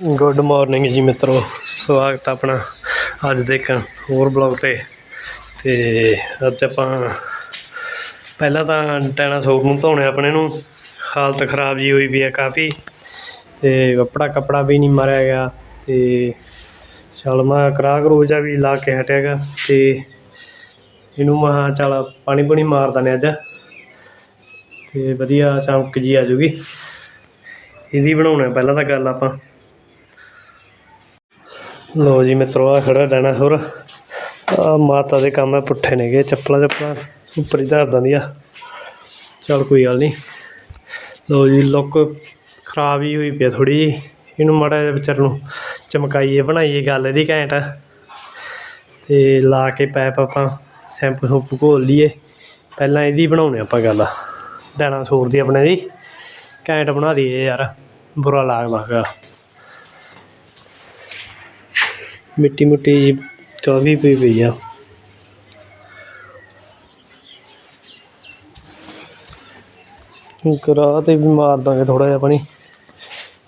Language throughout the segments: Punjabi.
ਗੁੱਡ ਮਾਰਨਿੰਗ ਜੀ ਮਿੱਤਰੋ, ਸਵਾਗਤ ਆਪਣਾ ਅੱਜ ਦੇ ਇੱਕ ਹੋਰ ਬਲੌਗ ਤੇ। ਤੇ ਅੱਜ ਆਪਾਂ ਪਹਿਲਾਂ ਤਾਂ ਡਾਇਨਾਸੌਰ ਨੂੰ ਧੋਣੇ ਆਪਣੇ ਨੂੰ, ਹਾਲਤ ਖਰਾਬ ਜੀ ਹੋਈ ਵੀ ਹੈ ਕਾਫੀ। ਤੇ ਕੱਪੜਾ ਕੱਪੜਾ ਵੀ ਨਹੀਂ ਮਾਰਿਆ ਗਿਆ, ਤੇ ਚੱਲ ਮੈਂ ਕਰਾ ਕਰੂਜਾ ਵੀ ਲਾ ਕੇ ਹਟਿਆਗਾ ਤੇ ਇਹਨੂੰ ਮੈਂ ਕਿਹਾ ਚੱਲ ਪਾਣੀ ਪੁਣੀ ਮਾਰ ਦਨੇ ਅੱਜ। ਤੇ ਵਧੀਆ ਚਮਕ ਜੀ ਆ ਜੂਗੀ। ਇਹਦੀ ਬਣਾਉਣਾ ਪਹਿਲਾਂ ਤਾਂ ਗੱਲ ਆਪਾਂ। ਲੋ ਜੀ ਮਿੱਤਰੋ ਆ ਖੜਾ ਡਾਇਨਾਸੌਰ। ਆ ਮਾਤਾ ਦੇ ਕੰਮ ਹੈ, ਪੁੱਠੇ ਨੇਗੇ ਚੱਪਲਾਂ ਚੱਪਲਾਂ ਉੱਪਰ ਹੀ ਧਰ ਦਿੰਦੀ ਆ ਚਲ ਕੋਈ ਗੱਲ ਨਹੀਂ ਲੋ ਜੀ, ਲੁੱਕ ਖਰਾਬ ਹੀ ਹੋਈ ਪਿਆ ਥੋੜੀ ਜੀ ਇਹਨੂੰ ਮਾੜਾ ਜਿਹਾ ਵਿਚਾਰ ਨੂੰ ਚਮਕਾਈਏ, ਬਣਾਈਏ ਗੱਲ ਇਹਦੀ ਘੈਂਟ। ਤੇ ਲਾ ਕੇ ਪੈਪ ਆਪਾਂ ਸੈਂਪੂ ਸੂਪੂ ਘੋਲ ਲਈਏ। ਪਹਿਲਾਂ ਇਹਦੀ ਬਣਾਉਣੇ ਆਪਾਂ ਗੱਲ। ਡੈਣਾ ਡਾਇਨਾਸੌਰ ਦੀ ਆਪਣੇ ਦੀ। ਘੈਂਟ ਬਣਾ ਦਈਏ ਯਾਰ। ਬੁਰਾ ਲੱਗਦਾ ਹੈਗਾ ਮਿੱਟੀ ਮੁੱਟੀ ਕਾਫੀ ਪਈ ਪਈ ਆ। ਕਰਾ ਤੇ ਵੀ ਮਾਰ ਦਾਂਗੇ ਥੋੜਾ ਜਿਹਾ ਪਾਣੀ।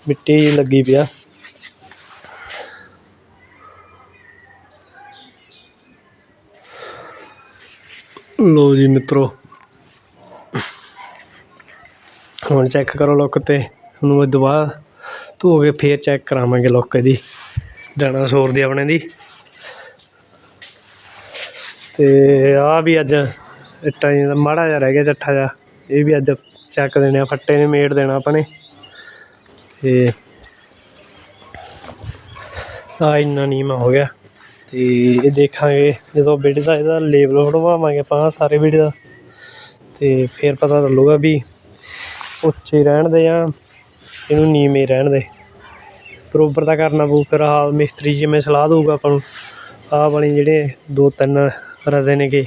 ਮਿੱਟੀ ਜਿਹੀ ਲੱਗੀ ਪਿਆ। ਲੋ ਜੀ ਮਿੱਤਰੋ। ਹੁਣ ਚੈੱਕ ਕਰੋ ਲੁੱਕ ਤੇ। ਹੁਣ ਉਹ ਦੁਬਾਰਾ ਧੋ ਕੇ ਫੇਰ ਚੈੱਕ ਕਰਾਵਾਂਗੇ ਲੁੱਕ ਇਹਦੀ। ਡਾਇਨਾਸੌਰ ਦੀ ਆਪਣੇ ਦੀ। ਤੇ ਆ ਵੀ ਅੱਜ ਇੱਟਾਂ ਜਿਹਾ, ਮਾੜਾ ਜਿਹਾ ਰਹਿ ਗਿਆ ਚੱਠਾ ਜਿਹਾ। ਇਹ ਵੀ ਅੱਜ ਚੱਕ ਦੇਣੇ ਆ, ਫੱਟੇ ਨੇ, ਮੇੜ ਦੇਣਾ ਆਪਾਂ ਨੇ। ਤੇ ਆ ਇੰਨਾ ਨੀਮਾ ਹੋ ਗਿਆ। ਤੇ ਇਹ ਦੇਖਾਂਗੇ, ਜਦੋਂ ਬਿਡ ਦਾ ਇਹਦਾ ਲੇਬਲ ਹਟਵਾਵਾਂਗੇ ਆਪਾਂ ਸਾਰੇ ਬਿਡ ਦਾ। ਤੇ ਫਿਰ ਪਤਾ ਲੱਗੂਗਾ ਵੀ ਉੱਚੇ ਰਹਿਣ ਦੇ ਜਾਂ ਇਹਨੂੰ ਨੀਵੇਂ ਰਹਿਣ ਦੇ। ਬਰੋਬਰ ਦਾ ਕਰਨਾ ਪਊ, ਫਿਰ ਆਹ ਮਿਸਤਰੀ ਜਿਵੇਂ ਸਲਾਹ ਦਊਗਾ ਆਪਾਂ ਨੂੰ, ਆਹ ਵਾਲੀ ਜਿਹੜੇ ਦੋ ਤਿੰਨ ਰਦੇ ਨੇਗੇ,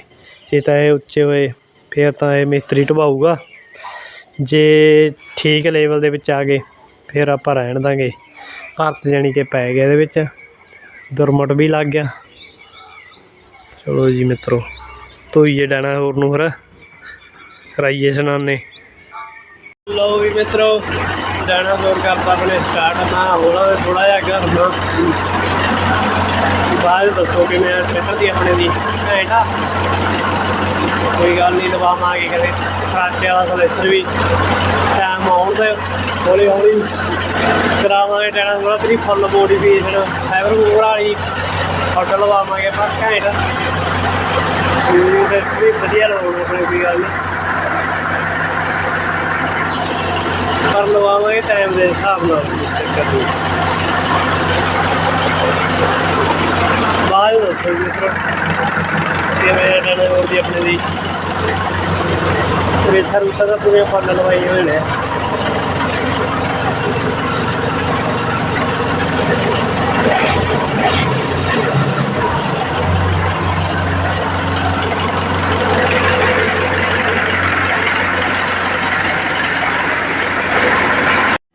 ਜੇ ਤਾਂ ਇਹ ਉੱਚੇ ਹੋਏ, ਫਿਰ ਤਾਂ ਇਹ ਮਿਸਤਰੀ ਢਵਾਊਗਾ ਜੇ ਠੀਕ ਲੈਵਲ ਦੇ ਵਿੱਚ ਆ ਗਏ, ਫਿਰ ਆਪਾਂ ਰਹਿਣ ਦਾਂਗੇ। ਹੱਥ ਜਾਣੀ ਕਿ ਪੈ ਗਿਆ ਇਹਦੇ ਵਿੱਚ, ਦੁਰਮਟ ਵੀ ਲੱਗ ਗਿਆ। ਚਲੋ ਜੀ ਮਿੱਤਰੋ, ਧੋਈਏ ਡਾਣਾ ਹੋਰ ਨੂੰ ਫਿਰ, ਕਰਾਈਏ ਇਸ਼ਨਾਨੇ ਲਓ ਵੀ ਮਿੱਤਰੋ ਜਾਣਾ ਜ਼ੋਰ ਕਰਦਾ ਆਪਣੇ ਸਟਾਰਟ ਮੈਂ ਹੌਲਾ ਥੋੜਾ ਜਿਹਾ ਕਰਨਾ ਬਾਅਦ ਦੱਸੋ ਕਿ ਮੈਂ ਸੈਟਰ ਦੀ ਆਪਣੇ ਦੀ ਘੈਂਟਾ ਕੋਈ ਗੱਲ ਨਹੀਂ, ਲਵਾਵਾਂਗੇ ਕਦੇ ਫਰਾਟੇ ਵਾਲਾ ਸਲੈਸਟਰ ਵੀ ਟਾਈਮ ਆਉਣ ਤੇ ਹੌਲੀ ਹੌਲੀ ਕਰਾਵਾਂਗੇ ਟੈਣਾ ਥੋੜਾ ਤੇਰੀ ਫੁੱਲ ਮੋਡੀਫਿਕੇਸ਼ਨ ਫਾਈਬਰ ਮੂਵਰ ਵਾਲੀ ਫੋਟੋ ਲਵਾਵਾਂਗੇ ਪਰ ਘੈਂਟ ਤੇ ਵੀ ਵਧੀਆ ਲਵਾਉਣਾ ਕੋਈ ਗੱਲ ਨਹੀਂ। ਪਰ ਲਵਾਵਾਂਗੇ ਟਾਈਮ ਦੇ ਹਿਸਾਬ ਨਾਲ। ਚੱਕਰ ਨਹੀਂ ਬਾਅਦ ਦੱਸੋ ਜੀ ਫਿਰ, ਕਿਵੇਂ ਇਹਨਾਂ ਹੋਰ ਦੀ ਆਪਣੇ ਦੀ ਰੇਸ਼ਾ ਰੂਸ਼ਾ ਦਾ ਪੂਰੇ ਫਲ ਲਵਾਈ ਹੋਏ ਨੇ।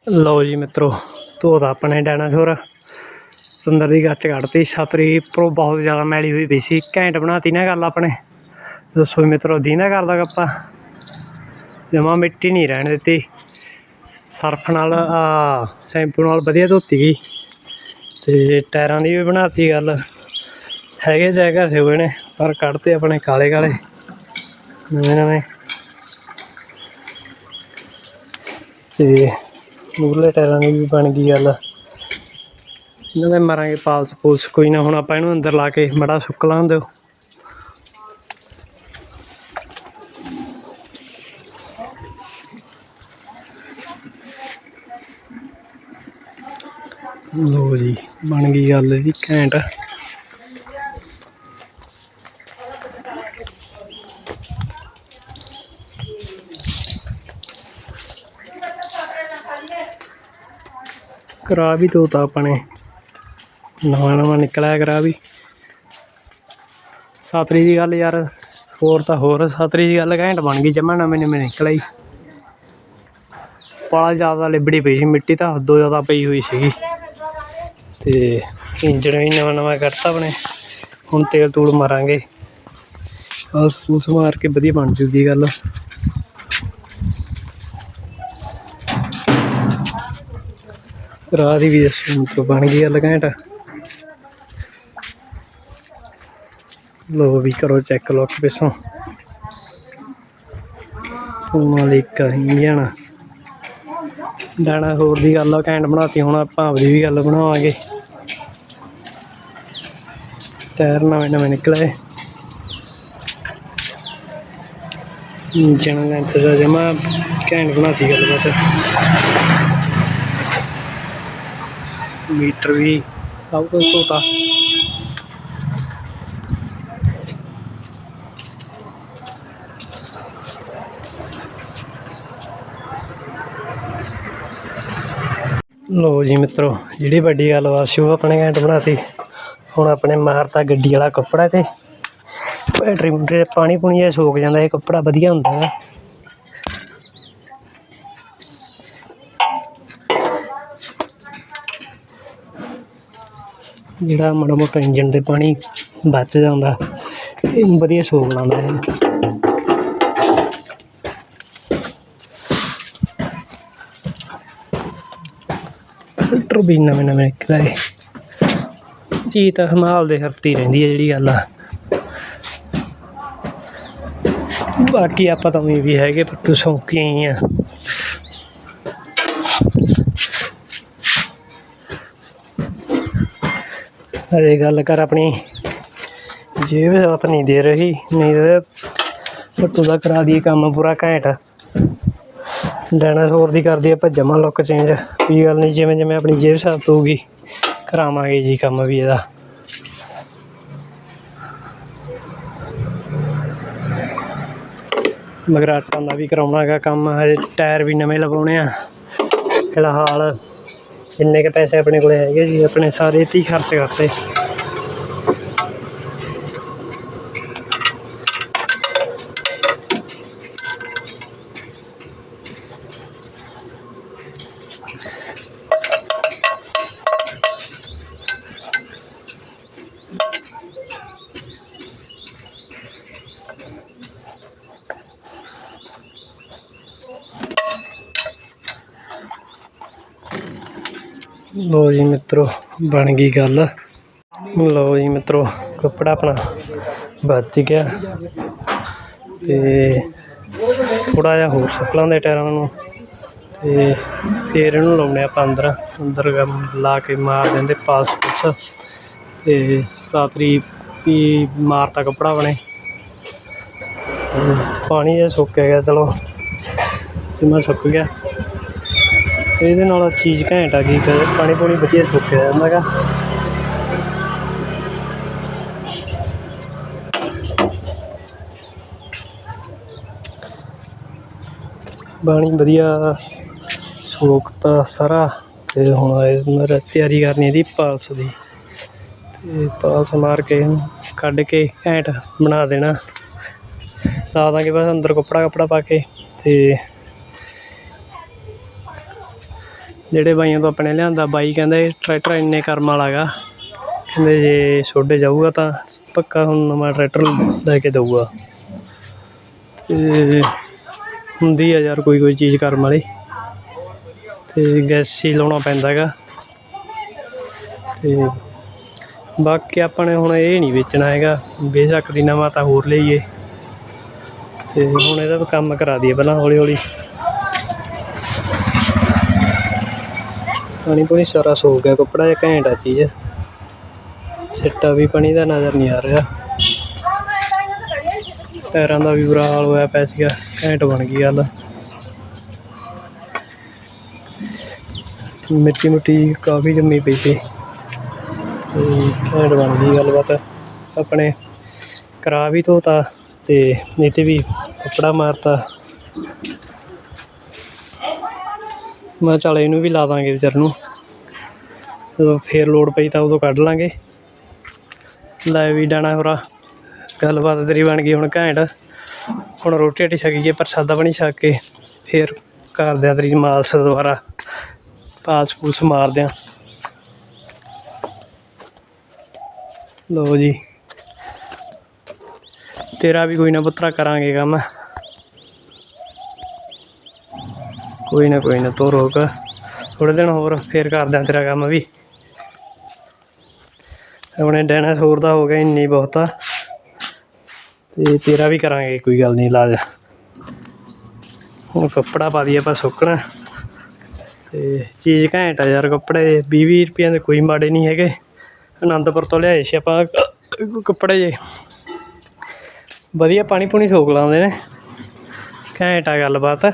ਲਓ ਜੀ ਮਿੱਤਰੋ ਧੋਦਾ ਆਪਣੇ ਡਾਇਨਾਸੌਰ ਸੁੰਦਰ ਦੀ ਗੱਚ ਕੱਢਤੀ, ਛਤਰੀ ਉੱਪਰੋਂ ਬਹੁਤ ਜ਼ਿਆਦਾ ਮੈਲੀ ਹੋਈ ਪਈ ਸੀ। ਘੈਂਟ ਬਣਾਤੀ ਨਾ ਗੱਲ ਆਪਣੇ। ਦੱਸੋ ਜੀ ਮਿੱਤਰੋ ਦੀ ਨਾ ਕਰਦਾ ਗੱਪਾ? ਜਮਾ ਮਿੱਟੀ ਨਹੀਂ ਰਹਿਣ ਦਿੱਤੀ। ਸਰਫ ਨਾਲ, ਆ, ਸ਼ੈਂਪੂ ਨਾਲ ਵਧੀਆ ਧੋਤੀ ਗਈ। ਤੇ ਟਾਇਰਾਂ ਦੀ ਵੀ ਬਣਾਤੀ ਗੱਲ। ਹੈਗੇ ਜਗ੍ਹਾ ਸੇ ਹੋਏ ਨੇ, ਪਰ ਕੱਢਤੇ ਆਪਣੇ ਕਾਲੇ ਕਾਲੇ। ਨਵੇਂ ਨਵੇਂ। ਤੇ ਮੂਰਲੇ ਟਾਇਰਾਂ ਦੀ ਵੀ ਬਣ ਗਈ ਗੱਲ। ਇਹਨਾਂ ਦੇ ਮਾਰਾਂਗੇ ਪਾਲਸ ਪੂਲਸ, ਕੋਈ ਨਾ ਹੁਣ ਆਪਾਂ ਇਹਨੂੰ ਅੰਦਰ ਲਾ ਕੇ ਮੜਾ ਸੁੱਕ ਲਾਉਣ ਦਿਓ ਲੋ ਜੀ, ਬਣ ਗਈ ਗੱਲ ਇਹਦੀ ਘੈਂਟ। ਕਰਾ ਵੀ ਤੋਤਾ ਆਪਾਂ ਨੇ ਨਵਾਂ ਨਵਾਂ ਨਿਕਲਿਆ ਕਰਾ ਵੀ। ਸਾਤਰੀ ਦੀ ਗੱਲ ਯਾਰ, ਹੋਰ ਤਾਂ ਹੋਰ। ਸਾਤਰੀ ਦੀ ਗੱਲ ਘੈਂਟ ਬਣ ਗਈ ਜਮਾ ਨਵੇਂ ਨਵੇਂ ਨਿਕਲਿਆ ਹੀ ਪਾਲਾ ਜ਼ਿਆਦਾ ਲਿਬੜੀ ਪਈ ਸੀ, ਮਿੱਟੀ ਤਾਂ ਹੱਦੋਂ ਜ਼ਿਆਦਾ ਪਈ ਹੋਈ ਸੀਗੀ। ਤੇ ਇੰਜਣ ਵੀ ਨਵਾਂ ਨਵਾਂ ਕਰਤਾ ਆਪਣੇ। ਹੁਣ ਤੇਲ ਤੂਲ ਮਾਰਾਂਗੇ। ਆਹ ਸੂਸ ਮਾਰ ਕੇ ਵਧੀਆ ਬਣ ਜੂਗੀ ਗੱਲ। ਰਾਹ ਦੀ ਵੀ ਦੱਸੋ ਬਣ ਗਈ ਗੱਲ ਘੈਂਟ। ਲੋ ਵੀ ਕਰੋ ਚੈੱਕ ਲੁੱਕ ਪਿੱਛੋਂ। ਮਾਲਿਕ ਇੰਜਣ ਡਾਣਾ ਹੋਰ ਦੀ ਗੱਲ ਆ, ਘੈਂਟ ਬਣਾਤੀ, ਹੁਣ ਆਪਾਂ ਆਪਦੀ ਵੀ ਗੱਲ ਬਣਾਵਾਂਗੇ। ਟਾਇਰ ਨਵੇਂ ਨਵੇਂ ਨਿਕਲੇ। ਇੰਜਣ ਦਾ ਇੰਤਜ਼ਾਰ ਜਮਾ ਘੈਂਟ ਬਣਾਤੀ ਗੱਲ ਗੱਲਬਾਤ ਮੀਟਰ ਵੀ ਸਭ ਕੁਝ ਧੋਤਾ ਲੋ ਜੀ ਮਿੱਤਰੋ ਜਿਹੜੀ ਵੱਡੀ ਗੱਲ ਵਾ ਸ਼ੋ ਆਪਣੇ ਘੈਂਟ ਬਣਾਤੀ। ਹੁਣ ਆਪਣੇ ਮਾਰਤਾ ਗੱਡੀ ਵਾਲਾ ਕੱਪੜਾ ਤੇ। ਬੈਟਰੀ ਬੁਟਰੀ ਪਾਣੀ ਪੁਣੀ ਸੋਕ ਜਾਂਦਾ ਇਹ ਕੱਪੜਾ ਵਧੀਆ ਹੁੰਦਾ ਹੈ ਜਿਹੜਾ ਮਾੜਾ ਮੋਟਾ ਇੰਜਨ ਤੇ ਪਾਣੀ ਬਚ ਜਾਂਦਾ ਵਧੀਆ ਸੋਕ ਲਾਉਂਦਾ ਇਹ। ਫਿਲਟਰ ਵੀ ਨਵੇਂ ਨਵੇਂ ਨਿਕਲੇ ਜੀ ਤਾਂ ਹਮਾਲ ਦੇ ਹਰਤੀ ਰਹਿੰਦੀ ਹੈ ਜਿਹੜੀ ਗੱਲ ਆ। ਬਾਕੀ ਆਪਾਂ ਤਾਂ ਊਂ ਵੀ ਹੈਗੇ ਪੱਟੂ ਸੌਂਕੀ ਆ। ਅਰੇ ਗੱਲ ਕਰ ਆਪਣੀ। ਜੇਬ ਸਾਥ ਨਹੀਂ ਦੇ ਰਹੀ, ਨਹੀਂ ਤੇ ਪੱਟੂ ਦਾ ਕਰਾ ਦਈਏ ਕੰਮ ਪੂਰਾ ਘੈਂਟ। ਡਾਇਨਾਸੌਰ ਦੀ ਕਰਦੀ ਆਪਾਂ ਜਮਾ ਲੁੱਕ ਚੇਂਜ ਕੋਈ ਗੱਲ ਨਹੀਂ, ਜਿਵੇਂ ਜਿਵੇਂ ਆਪਣੀ ਜੇਬ ਸਾਥ ਹੋਊਗੀ ਕਰਾਵਾਂਗੇ ਜੀ ਕੰਮ ਵੀ ਇਹਦਾ। ਮਗਰਾਟਾਂ ਦਾ ਵੀ ਕਰਾਉਣਾ ਹੈਗਾ ਕੰਮ, ਹਜੇ ਟਾਇਰ ਵੀ ਨਵੇਂ ਲਵਾਉਣੇ ਆ। ਫਿਲਹਾਲ ਜਿੰਨੇ ਕੇ ਪੈਸੇ ਆਪਣੇ ਕੋਲ ਹੈਗੇ ਜੀ ਆਪਣੇ ਸਾਰੇ ਇੱਥੇ ਹੀ ਖਰਚ ਕਰਤੇ। ਲੋ ਜੀ ਮਿੱਤਰੋ, ਬਣ ਗਈ ਗੱਲ। ਲੋ ਜੀ ਮਿੱਤਰੋ, ਕੱਪੜਾ ਆਪਣਾ ਬਚ ਗਿਆ। ਤੇ ਥੋੜਾ ਜਿਹਾ ਹੋਰ ਸੁੱਕਲਾਂ ਦੇ ਟਾਇਰਾਂ ਨੂੰ। ਤੇ ਫਿਰ ਇਹਨੂੰ ਲਾਉਣੇ ਆਪਾਂ ਅੰਦਰ। ਅੰਦਰ ਲਾ ਕੇ ਮਾਰ ਦਿੰਦੇ ਪਾਸ ਪੁੱਛ। ਤੇ ਸਾਤਰੀ ਵੀ ਮਾਰਤਾ ਕੱਪੜਾ ਬਣੇ ਪਾਣੀ ਜਿਹਾ ਸੁੱਕ ਗਿਆ, ਚਲੋ। ਜਿੰਨਾ ਸੁੱਕ ਗਿਆ। ਇਹਦੇ ਨਾਲ ਚੀਜ਼ ਘੈਂਟ ਆ ਗਈ ਕਿ ਪਾਣੀ ਪੂਣੀ ਵਧੀਆ ਸੁੱਕਿਆ ਜਾਂਦਾ ਗਾ ਪਾਣੀ ਵਧੀਆ ਸੋਕਤਾ ਸਾਰਾ, ਤੇ ਹੁਣ ਇਹ ਤਿਆਰੀ ਕਰਨੀ ਇਹਦੀ ਪਾਲਸ ਦੀ। ਤੇ ਪਾਲਸ ਮਾਰ ਕੇ ਕੱਢ ਕੇ ਘੈਂਟ ਬਣਾ ਦੇਣਾ। ਲਾ ਦਾਂਗੇ ਬਸ ਅੰਦਰ ਕੱਪੜਾ ਕੱਪੜਾ ਪਾ ਕੇ, ਤੇ ਜਿਹੜੇ ਬਾਈਆਂ ਤੋਂ ਆਪਣੇ ਲਿਆਂਦਾ, ਬਾਈ ਕਹਿੰਦਾ ਇਹ ਟਰੈਕਟਰ ਇੰਨੇ ਕਰਮ ਵਾਲਾ ਗਾ ਕਹਿੰਦੇ ਜੇ ਛੋਡੇ ਜਾਊਗਾ ਤਾਂ ਪੱਕਾ ਹੁਣ ਨਵਾਂ ਟਰੈਕਟਰ ਲੈ ਕੇ ਦਊਗਾ। ਤੇ ਹੁੰਦੀ ਆ ਯਾਰ ਕੋਈ ਕੋਈ ਚੀਜ਼ ਕਰਮ ਵਾਲੀ। ਤੇ ਗੈਸ ਹੀ ਲਾਉਣਾ ਪੈਂਦਾ ਗਾ ਤੇ ਬਾਕੀ ਆਪਾਂ ਨੇ ਹੁਣ ਇਹ ਨਹੀਂ ਵੇਚਣਾ ਹੈਗਾ। ਬੇਸ਼ੱਕ ਦੀ ਨਵਾਂ ਤਾਂ ਹੋਰ ਲਈਏ। ਤੇ ਹੁਣ ਇਹਦਾ ਕੰਮ ਕਰਾ ਦਈਏ ਪਹਿਲਾਂ ਹੌਲੀ ਹੌਲੀ। ਪਾਣੀ ਪੂਣੀ ਸਾਰਾ ਸੋ ਗਿਆ, ਕੱਪੜਾ ਜਿਹਾ ਘੈਂਟ ਆ ਚੀਜ਼। ਸਿੱਟਾ ਵੀ ਪਾਣੀ ਦਾ ਨਜ਼ਰ ਨਹੀਂ ਆ ਰਿਹਾ। ਪੈਰਾਂ ਦਾ ਵੀ ਬੁਰਾ ਹਾਲ ਹੋਇਆ ਪਿਆ ਸੀਗਾ, ਘੈਂਟ ਬਣ ਗਈ ਗੱਲ। ਮਿੱਟੀ ਮਿੱਟੀ ਕਾਫੀ ਜੰਮੀ ਪਈ ਸੀ। ਘੈਂਟ ਬਣ ਗਈ ਗੱਲਬਾਤ। ਆਪਣੇ ਕਰਾ ਵੀ ਧੋਤਾ ਤੇ ਇਹ 'ਤੇ ਵੀ ਕੱਪੜਾ ਮਾਰਤਾ। ਮੈਂ ਚੱਲ ਇਹਨੂੰ ਵੀ ਲਾ ਦਾਂਗੇ ਵਿਚਾਰ ਨੂੰ। ਜਦੋਂ ਫੇਰ ਲੋੜ ਪਈ ਤਾਂ ਉਦੋਂ ਕੱਢ ਲਾਂਗੇ। ਲੈ ਵੀ ਡਾਣਾ ਹੋਰਾ, ਗੱਲਬਾਤ ਤੇਰੀ ਬਣ ਗਈ ਹੁਣ ਘੈਂਟ। ਹੁਣ ਰੋਟੀ ਰਾਟੀ ਛਕੀਏ ਪ੍ਰਸ਼ਾਦਾ ਬਣੀ ਛਕ ਕੇ, ਫੇਰ ਕਰਦਿਆਂ ਤੇਰੀ ਮਾਲਸ ਦੁਬਾਰਾ। ਪਾਸ ਪੂਸ ਮਾਰਦਿਆਂ। ਲਓ ਜੀ। ਤੇਰਾ ਵੀ ਕੋਈ ਨਾ ਪੁੱਤਰਾ ਕਰਾਂਗੇ ਕੰਮ। ਕੋਈ ਨਾ ਕੋਈ ਨਾ, ਤੋ ਰੋਕ। ਥੋੜੇ ਦਿਨ ਹੋਰ ਫੇਰ ਕਰਦੇ ਤੇਰਾ ਕੰਮ ਵੀ। ਆਪਣੇ ਡਾਇਨਾਸੌਰ ਦਾ ਹੋ ਗਿਆ ਇੰਨੀ ਬਹੁਤਾ। ਤੇ ਤੇਰਾ ਵੀ ਕਰਾਂਗੇ, ਕੋਈ ਗੱਲ ਨਹੀਂ, ਇਲਾਜ। ਹੁਣ ਕੱਪੜਾ ਪਾ ਦਈਏ ਆਪਾਂ ਸੁੱਕਣਾ। ਤੇ ਚੀਜ਼ ਘੈਂਟ ਆ ਯਾਰ ਕੱਪੜੇ 20 20 ਰੁਪਈਆਂ ਦੇ ਕੋਈ ਮਾੜੇ ਨਹੀਂ ਹੈਗੇ। ਆਨੰਦਪੁਰ ਤੋਂ ਲਿਆਏ ਸੀ ਆਪਾਂ ਕੱਪੜੇ ਜੇ। ਵਧੀਆ ਪਾਣੀ ਪੂਣੀ ਸੋਕ ਲਾਉਂਦੇ ਨੇ। ਘੈਂਟ ਆ ਗੱਲਬਾਤ।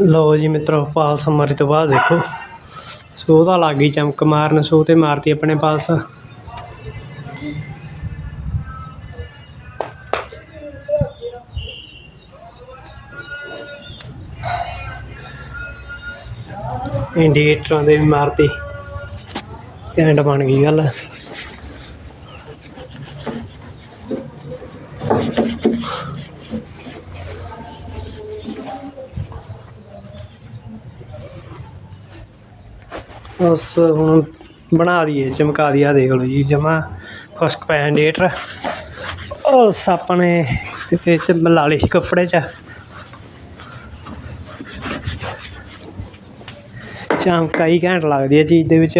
ਲਓ ਜੀ ਮਿੱਤਰੋ ਪਾਲਸ ਮਾਰੀ ਤੋਂ ਬਾਅਦ ਦੇਖੋ। ਸੋ ਤਾਂ ਲੱਗ ਗਈ ਚਮਕ ਮਾਰਨ, ਸੋ ਤੇ ਮਾਰਤੀ ਆਪਣੇ ਪਾਲਸ। ਇੰਡੀਕੇਟਰਾਂ ਦੇ ਵੀ ਮਾਰਤੀ। ਘੈਂਟ ਬਣ ਗਈ ਗੱਲ। ਉਸ ਹੁਣ ਬਣਾ ਦਈਏ ਚਮਕਾ ਦਿਆ ਦੇਖ ਲਓ ਜੀ, ਜਮਾ ਫਸਕ ਪੈ ਇੰਡੀਕੇਟਰ ਉਹ ਸੱਪ ਤੇ ਚ ਲਾ ਲਈ ਕੱਪੜੇ ਚ। ਚਮਕਾਈ ਘੈਂਟ ਲੱਗਦੀ ਹੈ ਚੀਜ਼ ਦੇ ਵਿੱਚ।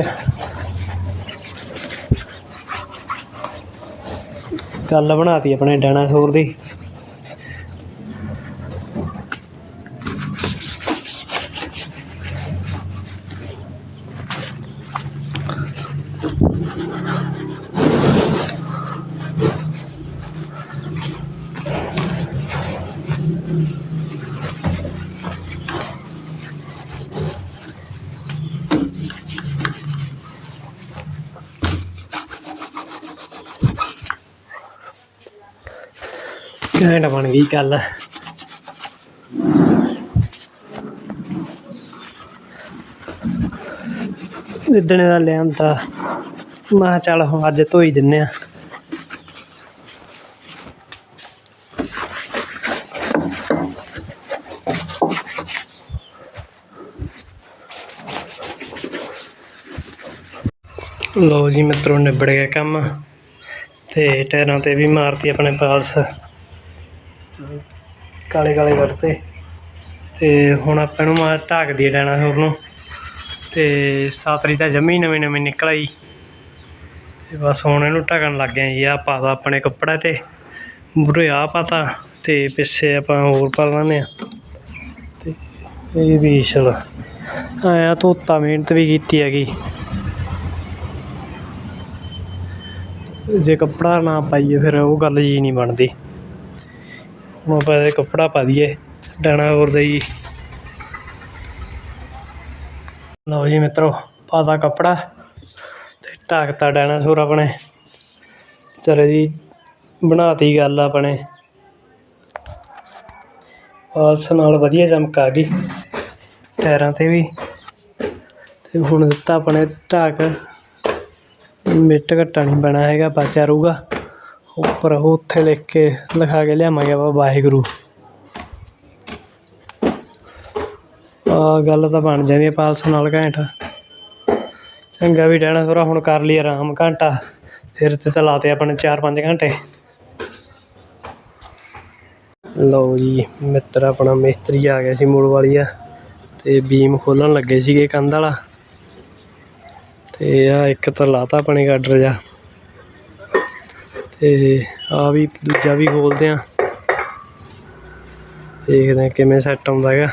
ਗੱਲ ਬਣਾਤੀ ਆਪਣੇ ਡਾਇਨਾਸੌਰ ਦੀ। ਘੈਂਟ ਬਣ ਗਈ ਗੱਲ। ਇਦਣੇ ਦਾ ਲਿਆਂਦਾ। ਮੈਂ ਕਿਹਾ ਚੱਲ ਹੁਣ ਅੱਜ ਧੋਈ ਦਿੰਨੇ ਆ। ਲੋ ਜੀ ਮਿੱਤਰੋ, ਨਿਬੜ ਗਿਆ ਕੰਮ। ਤੇ ਟਾਇਰਾਂ ਤੇ ਵੀ ਮਾਰਤੀ ਆਪਣੇ ਪਾਲਸ। ਕਾਲੇ ਕਾਲੇ ਕੱਢਤੇ ਤੇ। ਹੁਣ ਆਪਾਂ ਨੂੰ ਮਾਰ ਢੱਕ ਦਈਏ ਡਾਇਨਾਸੌਰ ਨੂੰ। ਤੇ ਸਾਤਰੀ ਤਾਂ ਜੰਮੀ ਨਵੇਂ ਨਵੇਂ ਨਿਕਲ ਆਈ। ਤੇ ਬਸ ਹੁਣ ਇਹਨੂੰ ਢਕਣ ਲੱਗ ਗਏ ਜੀ। ਆ ਪਾਤਾ ਆਪਣੇ ਕੱਪੜਾ ਤੇ। ਮੂਹਰੇ ਆ ਪਾਤਾ ਤੇ ਪਿੱਛੇ ਆਪਾਂ ਹੋਰ ਪਾ ਲੈਂਦੇ ਆ। ਤੇ ਇਹ ਵੀ ਚਲ ਆਇਆ ਧੋਤਾ, ਮਿਹਨਤ ਵੀ ਕੀਤੀ ਹੈਗੀ। ਜੇ ਕੱਪੜਾ ਨਾ ਪਾਈਏ ਫਿਰ ਉਹ ਗੱਲ ਜੀ ਨਹੀਂ ਬਣਦੀ। ਆਪਾਂ ਕੱਪੜਾ ਪਾ ਦਈਏ, ਡਾਣਾ ਹੋਰ ਦਾ ਜੀ ਲਓ ਜੀ ਮਿੱਤਰੋ, ਪਾਤਾ ਕੱਪੜਾ ਤੇ ਢੱਕਤਾ ਡਾਇਨਾਸੌਰ ਆਪਣੇ। ਚਲੋ ਜੀ, ਬਣਾਤੀ ਗੱਲ ਆਪਣੇ। ਪਾਲਸ ਨਾਲ ਵਧੀਆ ਚਮਕ ਆ ਗਈ, ਟਾਇਰਾਂ ਤੇ ਵੀ। ਤੇ ਹੁਣ ਦਿੱਤਾ ਆਪਣੇ ਢਾਕ। ਮਿੱਟ ਘੱਟਾ ਨਹੀਂ ਬਣਾ ਹੈਗਾ ਬਚਾ ਰਹੂਗਾ ਉੱਪਰ ਉਹ ਉੱਥੇ ਲਿਖ ਕੇ ਲਿਖਾ ਕੇ ਲਿਆਵਾਂਗੇ ਆਪਾਂ, ਵਾਹਿਗੁਰੂ। ਆ ਗੱਲ ਤਾਂ ਬਣ ਜਾਂਦੀ ਹੈ ਪਾਲਸ ਨਾਲ ਘੈਂਟ। ਚੰਗਾ ਵੀ ਡੈਣਾ ਥੋੜਾ ਹੁਣ ਕਰ ਲਈ ਆਰਾਮ ਘੰਟਾ। ਫਿਰ ਤੇ ਤਾਂ ਲਾਤੇ ਆਪਣੇ 4-5 ਘੰਟੇ। ਲਓ ਜੀ, ਮਿੱਤਰ ਆਪਣਾ ਮਿਸਤਰੀ ਆ ਗਿਆ ਸੀ ਮੂਲ ਵਾਲੀ ਆ ਤੇ ਬੀਮ ਖੋਲਣ ਲੱਗੇ ਸੀਗੇ ਕੰਧ ਵਾਲਾ। ਤੇ ਆ ਇੱਕ ਤਾਂ ਲਾਤਾ ਆਪਣੇ ਗਾਡਰ ਜਾ ਤੇ ਆ ਵੀ ਦੂਜਾ ਵੀ ਖੋਲਦੇ ਆ। ਦੇਖਦੇ ਆ ਕਿਵੇਂ ਸੈੱਟ ਆਉਂਦਾ ਹੈਗਾ।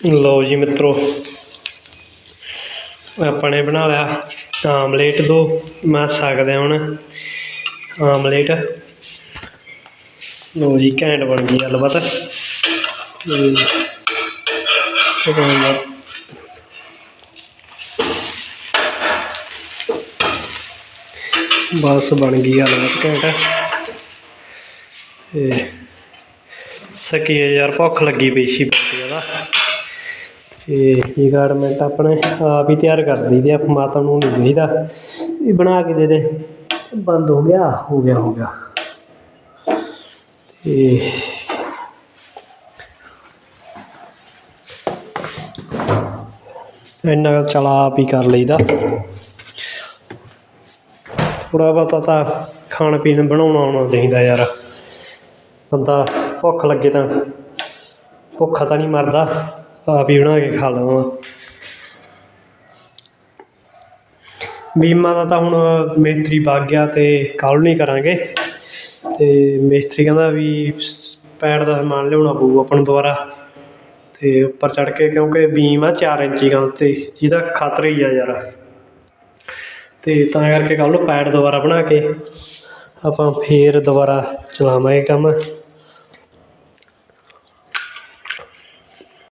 ਲਓ ਜੀ ਮਿੱਤਰੋ, ਆਪਾਂ ਨੇ ਬਣਾ ਲਿਆ ਆਮਲੇਟ ਦੋ। ਮੈਂ ਸਕਦੇ ਹੁਣ ਆਮਲੇਟ। ਲਓ ਜੀ, ਘੈਂਟ ਬਣ ਗਈ ਗੱਲਬਾਤ। ਬਸ ਬਣ ਗਈ ਗੱਲਬਾਤ ਘੈਂਟ। ਤੇ ਸਕੀਏ ਯਾਰ, ਭੁੱਖ ਲੱਗੀ ਪਈ ਸੀ ਬਹੁਤ ਜ਼ਿਆਦਾ। ਤੇ ਇਹ ਆਪਣੇ ਆਪ ਹੀ ਤਿਆਰ ਕਰ ਦਈਦੇ ਆ, ਮਾਤਾ ਨੂੰ ਨਹੀਂ ਚਾਹੀਦਾ ਵੀ ਬਣਾ ਕੇ ਦੇ ਦੇ। ਬੰਦ ਹੋ ਗਿਆ ਹੋ ਗਿਆ ਹੋ ਗਿਆ। ਤੇ ਇੰਨਾ ਕੁ ਚਲਾ ਆਪ ਹੀ ਕਰ ਲਈਦਾ। ਥੋੜ੍ਹਾ ਬਹੁਤਾ ਤਾਂ ਖਾਣ ਪੀਣ ਬਣਾਉਣਾ ਆਉਣਾ ਚਾਹੀਦਾ ਯਾਰ। ਬੰਦਾ ਭੁੱਖ ਲੱਗੇ ਤਾਂ ਭੁੱਖਾ ਤਾਂ ਨਹੀਂ ਮਰਦਾ, ਤਾਂ ਆਪ ਹੀ ਬਣਾ ਕੇ ਖਾ ਲਵਾਂ। ਬੀਮਾ ਦਾ ਤਾਂ ਹੁਣ ਮਿਸਤਰੀ ਵਗ ਗਿਆ ਤੇ ਕੱਲ੍ਹ ਨਹੀਂ ਕਰਾਂਗੇ। ਤੇ ਮਿਸਤਰੀ ਕਹਿੰਦਾ ਵੀ ਸ- ਪੈੜ ਦਾ ਸਮਾਨ ਲਿਆਉਣਾ ਪਊ ਆਪਾਂ ਨੂੰ ਦੁਬਾਰਾ। ਅਤੇ ਉੱਪਰ ਚੜ੍ਹ ਕੇ ਕਿਉਂਕਿ ਬੀਮ ਆ ਚਾਰ ਇੰਚੀ ਕੰਧ ਤੇ ਜਿਹਦਾ ਖਤਰਾ ਹੀ ਆ ਯਾਰ। ਤੇ ਤਾਂ ਕਰਕੇ ਕੱਲ੍ਹ ਨੂੰ ਪੈੜ ਦੁਬਾਰਾ ਬਣਾ ਕੇ ਆਪਾਂ ਫਿਰ ਦੁਬਾਰਾ ਚਲਾਵਾਂਗੇ ਕੰਮ।